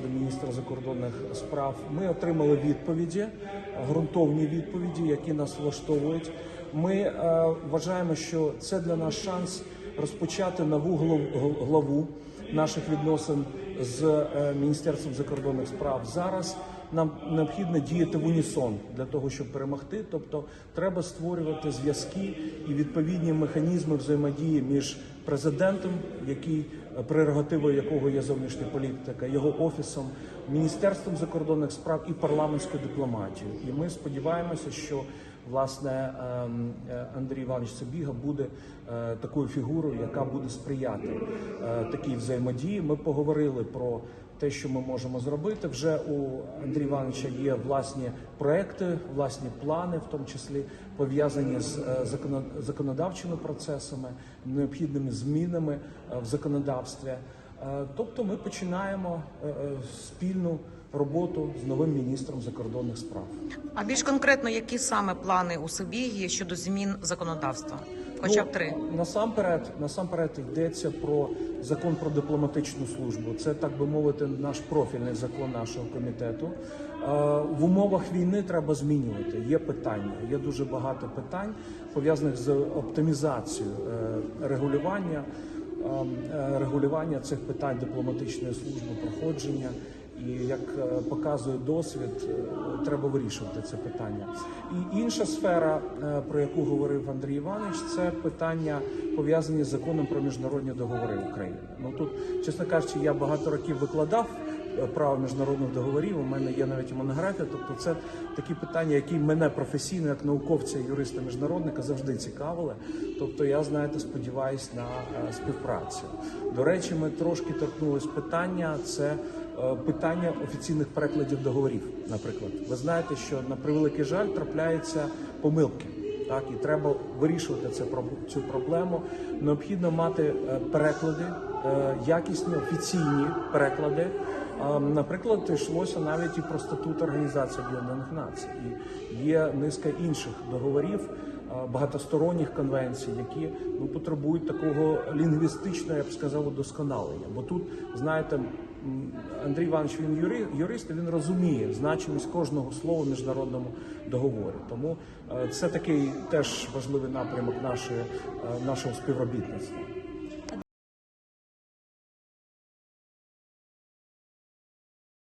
посаду міністра закордонних справ. Ми отримали відповіді, ґрунтовні відповіді, які нас влаштовують. Ми е, вважаємо, що це для нас шанс розпочати нову глав- главу наших відносин з е, міністерством закордонних справ. Зараз нам необхідно діяти в унісон для того, щоб перемогти. Тобто, треба створювати зв'язки і відповідні механізми взаємодії між президентом, який е, прерогативою якого є зовнішня політика, його офісом, міністерством закордонних справ і парламентською дипломатією. І ми сподіваємося, що власне ем, е, Андрій Іванович Собіга буде е, такою фігурою, яка буде сприяти е, такій взаємодії. Ми поговорили про те, що ми можемо зробити. Вже у Андрія Івановича є власні проекти, власні плани, в тому числі пов'язані з законодавчими процесами, необхідними змінами в законодавстві. Тобто, ми починаємо спільну роботу з новим міністром закордонних справ. А більш конкретно, які саме плани у Сибігі щодо змін законодавства? Хоча б Ну, три. Насамперед, насамперед йдеться про закон про дипломатичну службу. Це так би мовити, наш профільний закон нашого комітету. Е, В умовах війни треба змінювати. Є питання, є дуже багато питань пов'язаних з оптимізацією е, регулювання, е, е, регулювання цих питань дипломатичної служби, проходження. І як е, показує досвід, е, треба вирішувати це питання. І інша сфера, е, про яку говорив Андрій Іванович, це питання пов'язані з законом про міжнародні договори України. Ну тут, чесно кажучи, я багато років викладав е, право міжнародних договорів. У мене є навіть монографія. Тобто, це такі питання, які мене професійно, як науковця, юриста міжнародника, завжди цікавили. Тобто, я знаєте, сподіваюся на е, співпрацю. До речі, ми трошки торкнулись питання. Це е, питання офіційних перекладів договорів. Наприклад, ви знаєте, що на превеликий жаль трапляються помилки. Так, і треба вирішувати цю проблему. Необхідно мати е, переклади, е, якісні офіційні переклади. Наприклад, йшлося навіть і про статут Організації Об'єднаних Націй. І є низка інших договорів, багатосторонніх конвенцій, які ну, потребують такого лінгвістичного, я б сказав, удосконалення. Бо тут, знаєте, Андрій Іванович він юри, юрист, він розуміє значимість кожного слова в міжнародному договорі. Тому е, це такий теж важливий напрямок е, нашого співробітництва.